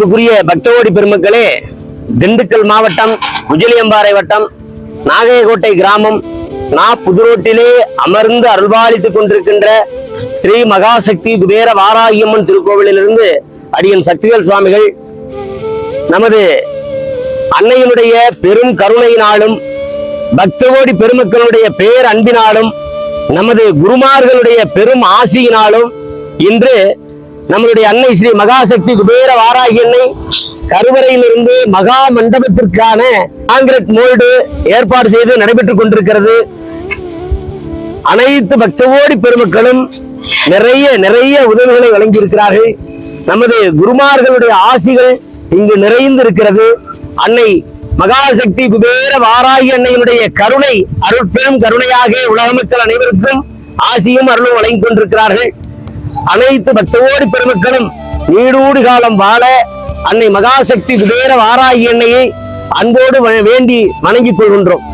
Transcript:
பக்தகோடி பெருமக்களே திண்டுக்கல் மாவட்டம் குஜிலியம்பாறை வட்டம் நாகையகோட்டை கிராமம் நா புதுரோட்டிலே அமர்ந்து அருள்பாலித்துக் கொண்டிருக்கின்ற ஸ்ரீ மகாசக்தி குபேர வாராகியம்மன் திருக்கோவிலிருந்து அடியன் சக்திவேல் சுவாமிகள் நமது அன்னையினுடைய பெரும் கருணையினாலும் பக்தகோடி பெருமக்களுடைய பேர் அன்பினாலும் நமது குருமார்களுடைய பெரும் ஆசியினாலும் இன்று நம்மளுடைய அன்னை ஸ்ரீ மகாசக்தி குபேர வாராகி அன்னை கருவறையிலிருந்து மகா மண்டபத்திற்கான காங்கிரட் மோல்டு ஏற்பாடு செய்து நடைபெற்றுக் கொண்டிருக்கிறது. அனைத்து பக்தவோடி பெருமக்களும் நிறைய நிறைய உதவிகளை வழங்கியிருக்கிறார்கள். நமது குருமார்களுடைய ஆசிகள் இங்கு நிறைந்து இருக்கிறது அன்னை மகாசக்தி குபேர வாராகி அன்னையினுடைய கருணை அருள் பெரும் கருணையாக உலக மக்கள் அனைவருக்கும் ஆசியும் அருளும் வழங்கி கொண்டிருக்கிறார்கள். அனைத்து பக்தோடி பெருமக்களும் நீடூடு காலம் வாழ அன்னை மகாசக்தி குபேர வாராகி எண்ணெயை அன்போடு வ- வேண்டி வணங்கிக் கொள்கின்றோம்.